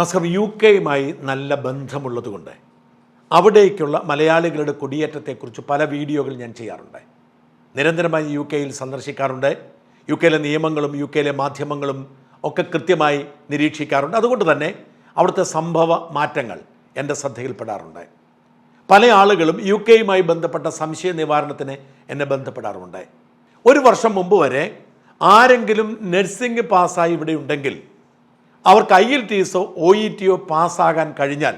നസ്കർ U കെയുമായി നല്ല ബന്ധമുള്ളതുകൊണ്ട് അവിടേക്കുള്ള മലയാളികളുടെ കുടിയേറ്റത്തെക്കുറിച്ച് പല വീഡിയോകൾ ഞാൻ ചെയ്യാറുണ്ട്. നിരന്തരമായി യു കെയിൽ സന്ദർശിക്കാറുണ്ട്. യു കെയിലെ നിയമങ്ങളും യു കെയിലെ മാധ്യമങ്ങളും ഒക്കെ കൃത്യമായി നിരീക്ഷിക്കാറുണ്ട്. അതുകൊണ്ട് തന്നെ അവിടുത്തെ സംഭവ മാറ്റങ്ങൾ എന്റെ ശ്രദ്ധയിൽപ്പെടാറുണ്ട്. പല ആളുകളും യു കെയുമായി ബന്ധപ്പെട്ട സംശയ നിവാരണത്തിന് എന്നെ ബന്ധപ്പെടാറുണ്ട് ഒരു വർഷം മുമ്പ് വരെ ആരെങ്കിലും നഴ്സിംഗ് പാസ്സായി ഇവിടെ ഉണ്ടെങ്കിൽ അവർക്ക് കയ്യിൽ എൽ ഒ ഇ ടിയോ പാസ്സാകാൻ കഴിഞ്ഞാൽ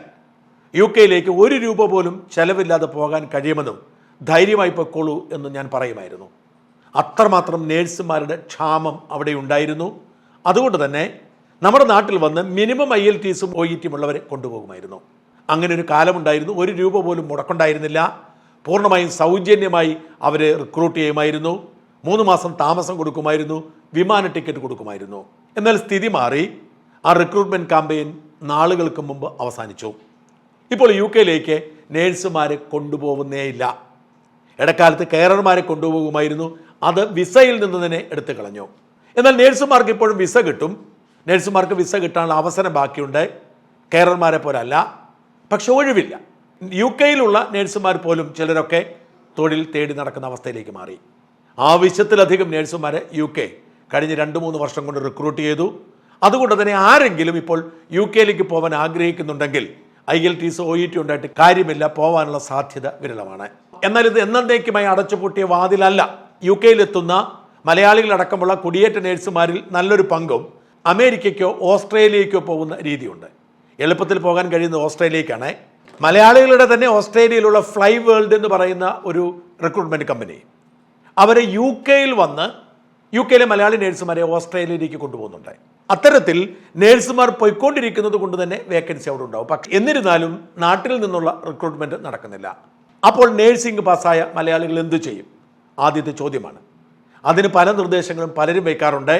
യു കെയിലേക്ക് ഒരു രൂപ പോലും ചെലവില്ലാതെ പോകാൻ കഴിയുമെന്നും ധൈര്യമായി പൊക്കോളൂ എന്ന് ഞാൻ പറയുമായിരുന്നു. അത്രമാത്രം നേഴ്സുമാരുടെ ക്ഷാമം അവിടെ ഉണ്ടായിരുന്നു. അതുകൊണ്ട് തന്നെ നമ്മുടെ നാട്ടിൽ വന്ന് minimum I L T O E ടിയും ഉള്ളവരെ കൊണ്ടുപോകുമായിരുന്നു. അങ്ങനെ ഒരു കാലമുണ്ടായിരുന്നു. ഒരു രൂപ പോലും മുടക്കുണ്ടായിരുന്നില്ല. പൂർണമായും സൗജന്യമായി അവരെ റിക്രൂട്ട് ചെയ്യുമായിരുന്നു. മൂന്ന് മാസം താമസം കൊടുക്കുമായിരുന്നു. വിമാന ടിക്കറ്റ് കൊടുക്കുമായിരുന്നു. എന്നാൽ സ്ഥിതി മാറി. ആ റിക്രൂട്ട്മെന്റ് ക്യാമ്പയിൻ നാളുകൾക്ക് മുമ്പ് അവസാനിച്ചു. ഇപ്പോൾ യു കെയിലേക്ക് നേഴ്സുമാരെ കൊണ്ടുപോകുന്നേയില്ല ഇടക്കാലത്ത് കെയറർമാരെ കൊണ്ടുപോകുമായിരുന്നു. അത് വിസയിൽ നിന്ന് തന്നെ എടുത്തു കളഞ്ഞു. എന്നാൽ നേഴ്സുമാർക്ക് ഇപ്പോഴും വിസ കിട്ടും. നേഴ്സുമാർക്ക് വിസ കിട്ടാനുള്ള അവസരം ബാക്കിയുണ്ട്. കെയറർമാരെ പോലല്ല. പക്ഷെ ഒഴിവില്ല. യു കെയിലുള്ള നേഴ്സുമാർ പോലും ചിലരൊക്കെ തൊഴിൽ തേടി നടക്കുന്ന അവസ്ഥയിലേക്ക് മാറി. ആവശ്യത്തിലധികം നേഴ്സുമാരെ യു കെ കഴിഞ്ഞ രണ്ട് മൂന്ന് വർഷം കൊണ്ട് റിക്രൂട്ട് ചെയ്തു. അതുകൊണ്ട് തന്നെ ആരെങ്കിലും ഇപ്പോൾ യു കെയിലേക്ക് പോകാൻ ആഗ്രഹിക്കുന്നുണ്ടെങ്കിൽ I L T C E T ഉണ്ടായിട്ട് കാര്യമില്ല പോകാനുള്ള സാധ്യത വിരളമാണ്. എന്നാൽ ഇത് എന്നേക്കുമായി അടച്ചുപൂട്ടിയ വാതിലല്ല. യു കെയിലെത്തുന്ന മലയാളികളടക്കമുള്ള കുടിയേറ്റ നേഴ്സുമാരിൽ നല്ലൊരു പങ്കും അമേരിക്കയ്ക്കോ ഓസ്ട്രേലിയക്കോ പോകുന്ന രീതിയുണ്ട്. എളുപ്പത്തിൽ പോകാൻ കഴിയുന്നത് ഓസ്ട്രേലിയക്കാണ്. മലയാളികളുടെ തന്നെ ഓസ്ട്രേലിയയിലുള്ള ഫ്ലൈ വേൾഡ് എന്ന് പറയുന്ന ഒരു റിക്രൂട്ട്മെന്റ് കമ്പനി. അവരെ യു കെയിൽ വന്ന് യു കെയിലെ മലയാളി നേഴ്സുമാരെ ഓസ്ട്രേലിയയിലേക്ക് കൊണ്ടുപോകുന്നുണ്ട്. അത്തരത്തിൽ നേഴ്സുമാർ പോയിക്കൊണ്ടിരിക്കുന്നത് കൊണ്ട് തന്നെ വേക്കൻസി അവിടെ ഉണ്ടാവും. പക്ഷേ എന്നിരുന്നാലും നാട്ടിൽ നിന്നുള്ള റിക്രൂട്ട്മെന്റ് നടക്കുന്നില്ല. അപ്പോൾ നേഴ്സിംഗ് പാസ്സായ മലയാളികൾ എന്തു ചെയ്യും? ആദ്യത്തെ ചോദ്യമാണ്. അതിന് പല നിർദ്ദേശങ്ങളും പലരും വയ്ക്കാറുണ്ട്.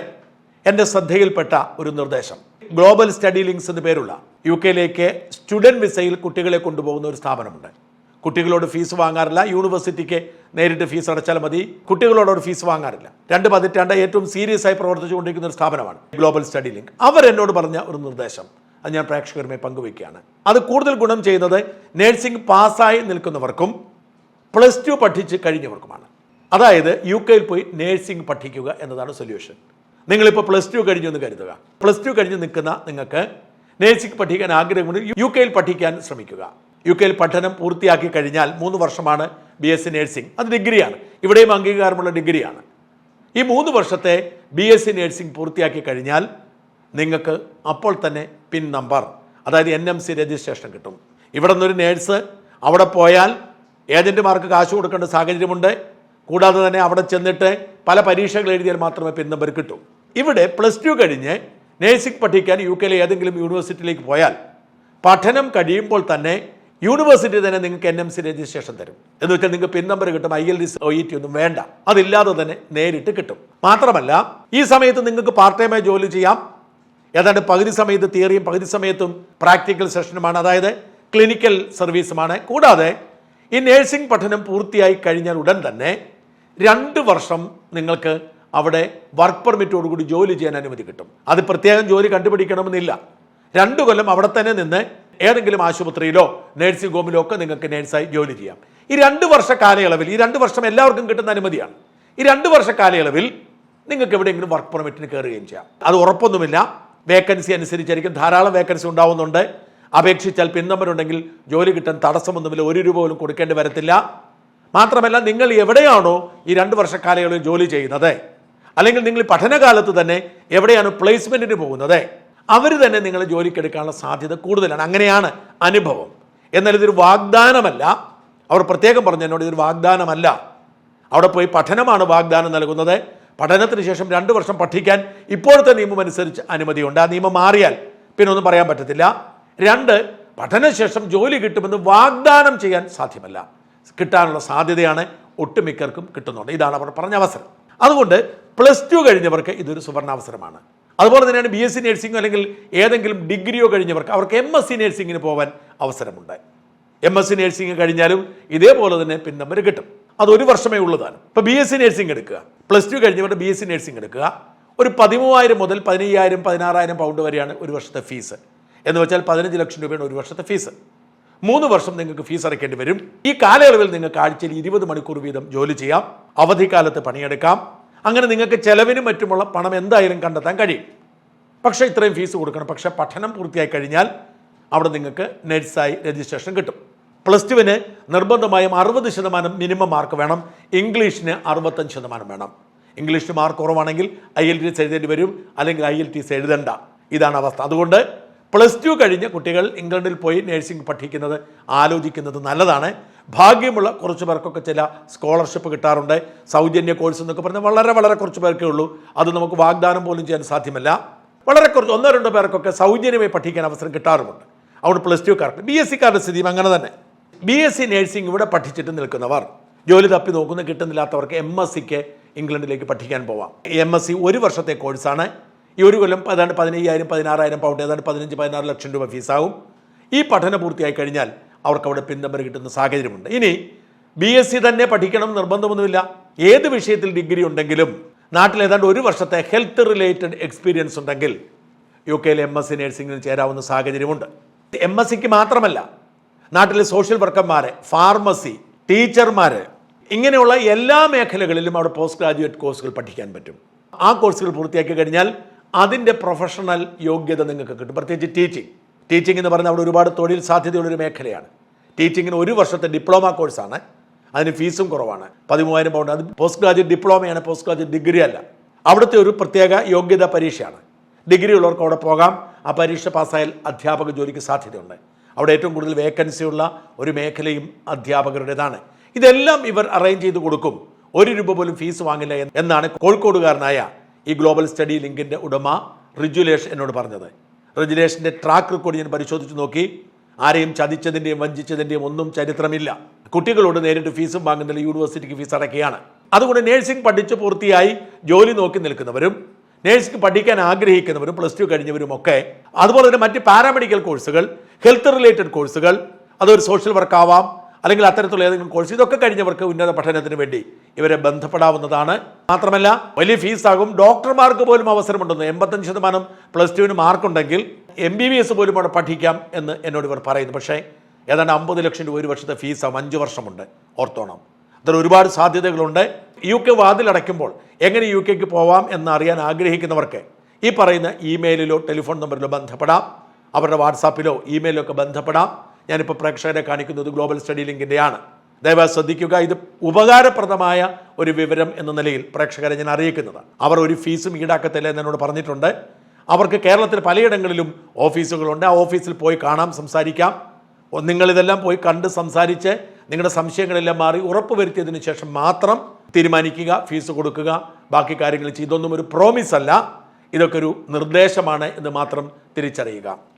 എന്റെ ശ്രദ്ധയിൽപ്പെട്ട ഒരു നിർദ്ദേശം. ഗ്ലോബൽ സ്റ്റഡി ലിങ്ക്സ് എന്ന് പേരുള്ള യു കെയിലേക്ക് സ്റ്റുഡന്റ് വിസയിൽ കുട്ടികളെ കൊണ്ടുപോകുന്ന ഒരു സ്ഥാപനമുണ്ട്. കുട്ടികളോട് ഫീസ് വാങ്ങാറില്ല. യൂണിവേഴ്സിറ്റിക്ക് നേരിട്ട് ഫീസ് അടച്ചാൽ മതി. കുട്ടികളോട് ഫീസ് വാങ്ങാറില്ല. രണ്ട് പതിറ്റാണ്ട് ഏറ്റവും സീരിയസ് ആയി പ്രവർത്തിച്ചുകൊണ്ടിരിക്കുന്ന ഒരു സ്ഥാപനമാണ് ഗ്ലോബൽ സ്റ്റഡി ലിങ്ക് അവർ എന്നോട് പറഞ്ഞ ഒരു നിർദ്ദേശം. അത് ഞാൻ പ്രേക്ഷകരുമായി പങ്കുവയ്ക്കുകയാണ്. അത് കൂടുതൽ ഗുണം ചെയ്യുന്നത് നേഴ്സിംഗ് പാസ്സായി നിൽക്കുന്നവർക്കും പ്ലസ് ടു പഠിച്ച് കഴിഞ്ഞവർക്കുമാണ്. അതായത് യു കെയിൽ പോയി നേഴ്സിംഗ് പഠിക്കുക എന്നതാണ് സൊല്യൂഷൻ നിങ്ങളിപ്പോൾ പ്ലസ് ടു കഴിഞ്ഞു എന്ന് കരുതുക. പ്ലസ് ടു കഴിഞ്ഞ് നിൽക്കുന്ന നിങ്ങൾക്ക് നേഴ്സിംഗ് പഠിക്കാൻ ആഗ്രഹമുണ്ട് യു കെയിൽ പഠിക്കാൻ ശ്രമിക്കുക. യു കെയിൽ പഠനം പൂർത്തിയാക്കി കഴിഞ്ഞാൽ മൂന്ന് വർഷമാണ് ബി എസ് സി നേഴ്സിംഗ് അത് ഡിഗ്രിയാണ്. ഇവിടെയും അംഗീകാരമുള്ള ഡിഗ്രിയാണ്. ഈ മൂന്ന് വർഷത്തെ ബി എസ് സി നേഴ്സിംഗ് പൂർത്തിയാക്കി കഴിഞ്ഞാൽ നിങ്ങൾക്ക് അപ്പോൾ തന്നെ പിൻ നമ്പർ അതായത് എൻ എം സി രജിസ്ട്രേഷൻ കിട്ടും. ഇവിടെ നിന്നൊരു നേഴ്സ് അവിടെ പോയാൽ ഏജന്റുമാർക്ക് കാശ് കൊടുക്കേണ്ട സാഹചര്യമുണ്ട്. കൂടാതെ തന്നെ അവിടെ ചെന്നിട്ട് പല പരീക്ഷകൾ എഴുതിയാൽ മാത്രമേ പിൻ നമ്പർ കിട്ടൂ. ഇവിടെ പ്ലസ് ടു കഴിഞ്ഞ് നേഴ്സിംഗ് പഠിക്കാൻ യു കെയിലെ ഏതെങ്കിലും യൂണിവേഴ്സിറ്റിയിലേക്ക് പോയാൽ പഠനം കഴിയുമ്പോൾ തന്നെ യൂണിവേഴ്സിറ്റി തന്നെ നിങ്ങൾക്ക് എൻ എം സി രജിസ്ട്രേഷൻ തരും. എന്ന് വെച്ചാൽ നിങ്ങൾക്ക് പിൻ നമ്പർ കിട്ടും I L D O E T ഒന്നും വേണ്ട. അതില്ലാതെ തന്നെ നേരിട്ട് കിട്ടും. മാത്രമല്ല ഈ സമയത്ത് നിങ്ങൾക്ക് പാർട്ട് ടൈമായി ജോലി ചെയ്യാം. ഏതാണ്ട് പകുതി സമയത്ത് തിയറിയും പകുതി സമയത്തും പ്രാക്ടിക്കൽ സെഷനുമാണ് അതായത് ക്ലിനിക്കൽ സർവീസുമാണ് കൂടാതെ ഈ നേഴ്സിംഗ് പഠനം പൂർത്തിയായി കഴിഞ്ഞാൽ ഉടൻ തന്നെ രണ്ട് വർഷം നിങ്ങൾക്ക് അവിടെ വർക്ക് പെർമിറ്റോടുകൂടി ജോലി ചെയ്യാൻ അനുമതി കിട്ടും. അത് പ്രത്യേകം ജോലി കണ്ടുപിടിക്കണമെന്നില്ല. രണ്ടു കൊല്ലം അവിടെ തന്നെ നിന്ന് ഏതെങ്കിലും ആശുപത്രിയിലോ നഴ്സിംഗ് ഹോമിലോ ഒക്കെ നിങ്ങൾക്ക് നേഴ്സായി ജോലി ചെയ്യാം. ഈ രണ്ട് വർഷ കാലയളവിൽ ഈ രണ്ട് വർഷം എല്ലാവർക്കും കിട്ടുന്ന അനുമതിയാണ്. ഈ രണ്ട് വർഷ കാലയളവിൽ നിങ്ങൾക്ക് എവിടെയെങ്കിലും വർക്ക് പെർമിറ്റിന് കയറുകയും ചെയ്യാം. അത് ഉറപ്പൊന്നുമില്ല. വേക്കൻസി അനുസരിച്ചായിരിക്കും. ധാരാളം വേക്കൻസി ഉണ്ടാവുന്നുണ്ട്. അപേക്ഷിച്ചാൽ ഉണ്ടെങ്കിൽ ജോലി കിട്ടാൻ തടസ്സമൊന്നുമില്ല. ഒരു രൂപ പോലും കൊടുക്കേണ്ടി വരത്തില്ല. മാത്രമല്ല നിങ്ങൾ എവിടെയാണോ ഈ രണ്ട് വർഷ കാലയളവിൽ ജോലി ചെയ്യുന്നത്? അല്ലെങ്കിൽ നിങ്ങൾ പഠനകാലത്ത് തന്നെ എവിടെയാണ് പ്ലേസ്മെന്റിന് പോകുന്നത്? അവർ തന്നെ നിങ്ങളെ ജോലിക്കെടുക്കാനുള്ള സാധ്യത കൂടുതലാണ്. അങ്ങനെയാണ് അനുഭവം. എന്നാൽ ഇതൊരു വാഗ്ദാനമല്ല. അവർ പ്രത്യേകം പറഞ്ഞു എന്നോട് ഇതൊരു വാഗ്ദാനമല്ല. അവിടെ പോയി പഠനമാണ് വാഗ്ദാനം നൽകുന്നത്. പഠനത്തിന് ശേഷം രണ്ട് വർഷം പഠിക്കാൻ ഇപ്പോഴത്തെ നിയമം അനുസരിച്ച് അനുമതിയുണ്ട്. ആ നിയമം മാറിയാൽ പിന്നെ ഒന്നും പറയാൻ പറ്റത്തില്ല. രണ്ട് പഠനശേഷം ജോലി കിട്ടുമെന്ന് വാഗ്ദാനം ചെയ്യാൻ സാധ്യമല്ല. കിട്ടാനുള്ള സാധ്യതയാണ് ഒട്ടുമിക്കർക്കും കിട്ടുന്നുണ്ട്. ഇതാണ് അവർ പറഞ്ഞ അവസരം. അതുകൊണ്ട് പ്ലസ് ടു കഴിഞ്ഞവർക്ക് ഇതൊരു സുവർണാവസരമാണ്. അതുപോലെ തന്നെയാണ് ബി എസ് സി നഴ്സിംഗോ അല്ലെങ്കിൽ ഏതെങ്കിലും ഡിഗ്രിയോ കഴിഞ്ഞവർക്ക് അവർക്ക് എം എസ് സി നഴ്സിംഗിന് പോകാൻ അവസരമുണ്ട്. എം എസ് സി നഴ്സിംഗ് കഴിഞ്ഞാലും ഇതേപോലെ തന്നെ പിൻ നമ്പർ കിട്ടും. അത് ഒരു വർഷമേ ഉള്ളതാണ്. ഇപ്പോൾ ബി എസ് സി നഴ്സിംഗ് എടുക്കുക. പ്ലസ് ടു കഴിഞ്ഞവരുടെ ബി എസ് സി നഴ്സിംഗ് എടുക്കുക. ഒരു പതിമൂവായിരം മുതൽ പതിനയ്യായിരം പതിനാറായിരം പൗണ്ട് വരെയാണ് ഒരു വർഷത്തെ ഫീസ് എന്ന് വെച്ചാൽ പതിനഞ്ച് ലക്ഷം രൂപയാണ് ഒരു വർഷത്തെ ഫീസ് മൂന്ന് വർഷം നിങ്ങൾക്ക് ഫീസ് അടയ്ക്കേണ്ടി വരും. ഈ കാലയളവിൽ നിങ്ങൾക്ക് ആഴ്ചയിൽ ഇരുപത് മണിക്കൂർ വീതം ജോലി ചെയ്യാം. അവധിക്കാലത്ത് പണിയെടുക്കാം. അങ്ങനെ നിങ്ങൾക്ക് ചെലവിനും മറ്റുമുള്ള പണം എന്തായാലും കണ്ടെത്താൻ കഴിയും. പക്ഷേ ഇത്രയും ഫീസ് കൊടുക്കണം. പക്ഷേ പഠനം പൂർത്തിയായി കഴിഞ്ഞാൽ അവിടെ നിങ്ങൾക്ക് നഴ്സായി രജിസ്ട്രേഷൻ കിട്ടും. പ്ലസ് ടുവിന് നിർബന്ധമായും അറുപത് ശതമാനം മിനിമം മാർക്ക് വേണം. ഇംഗ്ലീഷിന് അറുപത്തഞ്ച് ശതമാനം വേണം. ഇംഗ്ലീഷിന് മാർക്ക് കുറവാണെങ്കിൽ ഐ എൽ ടി എസ് എഴുതേണ്ടി വരും അല്ലെങ്കിൽ ഐ എൽ ടി എസ് എഴുതണ്ട. ഇതാണ് അവസ്ഥ. അതുകൊണ്ട് പ്ലസ് ടു കഴിഞ്ഞ് കുട്ടികൾ ഇംഗ്ലണ്ടിൽ പോയി നഴ്സിംഗ് പഠിക്കുന്നത് ആലോചിക്കുന്നത് നല്ലതാണ്. ഭാഗ്യമുള്ള കുറച്ച് പേർക്കൊക്കെ ചില സ്കോളർഷിപ്പ് കിട്ടാറുണ്ട് സൗജന്യ കോഴ്സ് എന്നൊക്കെ പറഞ്ഞാൽ വളരെ വളരെ കുറച്ച് പേർക്കേ ഉള്ളൂ. അത് നമുക്ക് വാഗ്ദാനം പോലും ചെയ്യാൻ സാധ്യമല്ല. വളരെ കുറച്ച് ഒന്നോ രണ്ടോ പേർക്കൊക്കെ സൗജന്യമായി പഠിക്കാൻ അവസരം കിട്ടാറുമുണ്ട്. അവിടെ പ്ലസ് ടു കാർക്ക് ബി എസ് സിക്കാരുടെ സ്ഥിതിയും അങ്ങനെ തന്നെ. ബി എസ് സി നഴ്സിംഗ് ഇവിടെ പഠിച്ചിട്ട് നിൽക്കുന്നവർ ജോലി തപ്പി നോക്കുന്ന കിട്ടുന്നില്ലാത്തവർക്ക് എം എസ് സിക്ക് ഇംഗ്ലണ്ടിലേക്ക് പഠിക്കാൻ പോവാം. എം എസ് സി ഒരു വർഷത്തെ കോഴ്സാണ് ഈ ഒരു കൊല്ലം ഏതാണ്ട് പതിനയ്യായിരം പതിനാറായിരം പൗണ്ട് ഏതാണ്ട് പതിനഞ്ച് പതിനാറ് ലക്ഷം രൂപ ഫീസാവും ഈ പഠനം പൂർത്തിയായി കഴിഞ്ഞാൽ അവർക്ക് അവിടെ പിൻ നമ്പർ കിട്ടുന്ന സാഹചര്യമുണ്ട്. ഇനി ബി എസ് സി തന്നെ പഠിക്കണം നിർബന്ധമൊന്നുമില്ല. ഏത് വിഷയത്തിൽ ഡിഗ്രി ഉണ്ടെങ്കിലും നാട്ടിൽ ഏതാണ്ട് ഒരു വർഷത്തെ ഹെൽത്ത് റിലേറ്റഡ് എക്സ്പീരിയൻസ് ഉണ്ടെങ്കിൽ യു കെയിൽ എം എസ് സി നഴ്സിംഗിന് ചേരാവുന്ന സാഹചര്യമുണ്ട്. എം എസ് സിക്ക് മാത്രമല്ല നാട്ടിലെ സോഷ്യൽ വർക്കർമാർ ഫാർമസി ടീച്ചർമാർ ഇങ്ങനെയുള്ള എല്ലാ മേഖലകളിലും അവിടെ പോസ്റ്റ് ഗ്രാജുവേറ്റ് കോഴ്സുകൾ പഠിക്കാൻ പറ്റും. ആ കോഴ്സുകൾ പൂർത്തിയാക്കി കഴിഞ്ഞാൽ അതിന്റെ പ്രൊഫഷണൽ യോഗ്യത നിങ്ങൾക്ക് കിട്ടും. പ്രത്യേകിച്ച് ടീച്ചിങ് ടീച്ചിങ് എന്ന് പറഞ്ഞാൽ അവിടെ ഒരുപാട് തൊഴിൽ സാധ്യതയുള്ളൊരു മേഖലയാണ്. ടീച്ചിങ്ങിന് ഒരു വർഷത്തെ ഡിപ്ലോമ കോഴ്സാണ് അതിന് ഫീസും കുറവാണ്. പതിമൂവായിരം പൗണ്ട് അത് പോസ്റ്റ് ഗ്രാജുവേറ്റ് ഡിപ്ലോമയാണ് പോസ്റ്റ് ഗ്രാജുവേറ്റ് ഡിഗ്രി അല്ല. അവിടുത്തെ ഒരു പ്രത്യേക യോഗ്യതാ പരീക്ഷയാണ്. ഡിഗ്രി ഉള്ളവർക്ക് അവിടെ പോകാം. ആ പരീക്ഷ പാസ്സായാൽ അധ്യാപക ജോലിക്ക് സാധ്യതയുണ്ട്. അവിടെ ഏറ്റവും കൂടുതൽ വേക്കൻസി ഉള്ള ഒരു മേഖലയും അധ്യാപകരുടേതാണ്. ഇതെല്ലാം ഇവർ അറേഞ്ച് ചെയ്ത് കൊടുക്കും. ഒരു രൂപ പോലും ഫീസ് വാങ്ങില്ല എന്നാണ് കോഴിക്കോടുകാരനായ ഈ ഗ്ലോബൽ സ്റ്റഡി ലിങ്കിന്റെ ഉടമ റിജുലേഷ് എന്നോട് പറഞ്ഞത്. റിജുലേഷന്റെ ട്രാക്ക് റെക്കോർഡ് ഞാൻ പരിശോധിച്ച് നോക്കി. ആരെയും ചതിച്ചതിന്റെയും വഞ്ചിച്ചതിന്റെയും ഒന്നും ചരിത്രമില്ല. കുട്ടികളോട് നേരിട്ട് ഫീസും വാങ്ങുന്നില്ല. യൂണിവേഴ്സിറ്റിക്ക് ഫീസ് അടയ്ക്കുകയാണ്. അതുകൊണ്ട് നേഴ്സിംഗ് പഠിച്ച് പൂർത്തിയായി ജോലി നോക്കി നിൽക്കുന്നവരും നേഴ്സിംഗ് പഠിക്കാൻ ആഗ്രഹിക്കുന്നവരും പ്ലസ് ടു കഴിഞ്ഞവരും ഒക്കെ അതുപോലെ തന്നെ മറ്റ് പാരാമെഡിക്കൽ കോഴ്സുകൾ ഹെൽത്ത് റിലേറ്റഡ് കോഴ്സുകൾ അതൊരു സോഷ്യൽ വർക്ക് ആവാം. അല്ലെങ്കിൽ അത്തരത്തിലുള്ള ഏതെങ്കിലും കോഴ്സ് ഇതൊക്കെ കഴിഞ്ഞവർക്ക് ഉന്നത പഠനത്തിന് വേണ്ടി ഇവരെ ബന്ധപ്പെടാവുന്നതാണ്. മാത്രമല്ല വലിയ ഫീസാകും ഡോക്ടർമാർക്ക് പോലും അവസരമുണ്ടെന്ന് എൺപത്തഞ്ച് ശതമാനം പ്ലസ് ടുവിന് മാർക്കുണ്ടെങ്കിൽ എം ബി ബി എസ് പോലും അവിടെ പഠിക്കാം എന്ന് എന്നോട് ഇവർ പറയുന്നു. പക്ഷേ ഏതാണ്ട് അമ്പത് ലക്ഷം രൂപ ഒരു വർഷത്തെ ഫീസാവും അഞ്ച് വർഷമുണ്ട്. ഓർത്തോണം. അതിൽ ഒരുപാട് സാധ്യതകളുണ്ട്. യു കെ വാതിലടയ്ക്കുമ്പോൾ എങ്ങനെ യു കെക്ക് പോവാം എന്നറിയാൻ ആഗ്രഹിക്കുന്നവർക്ക് ഈ പറയുന്ന ഇമെയിലിലോ ടെലിഫോൺ നമ്പറിലോ ബന്ധപ്പെടാം. അവരുടെ വാട്സാപ്പിലോ ഇമെയിലോ ഒക്കെ ബന്ധപ്പെടാം. ഞാനിപ്പോൾ പ്രേക്ഷകരെ കാണിക്കുന്നത് ഗ്ലോബൽ സ്റ്റഡി ലിങ്കിന്റെയാണ് ദയവായി ശ്രദ്ധിക്കുക ഇത് ഉപകാരപ്രദമായ ഒരു വിവരം എന്ന നിലയിൽ പ്രേക്ഷകരെ ഞാൻ അറിയിക്കുന്നത് അവർ ഒരു ഫീസും ഈടാക്കത്തില്ല എന്ന് എന്നോട് പറഞ്ഞിട്ടുണ്ട്. അവർക്ക് കേരളത്തിൽ പലയിടങ്ങളിലും ഓഫീസുകളുണ്ട്. ആ ഓഫീസിൽ പോയി കാണാം സംസാരിക്കാം. നിങ്ങളിതെല്ലാം പോയി കണ്ട് സംസാരിച്ച് നിങ്ങളുടെ സംശയങ്ങളെല്ലാം മാറി ഉറപ്പ് വരുത്തിയതിന് ശേഷം മാത്രം തീരുമാനിക്കുക ഫീസ് കൊടുക്കുക. ബാക്കി കാര്യങ്ങൾ ചെയ്തൊന്നും ഒരു പ്രോമിസ് അല്ല. ഇതൊക്കെ ഒരു നിർദ്ദേശമാണ് എന്ന് മാത്രം തിരിച്ചറിയുക.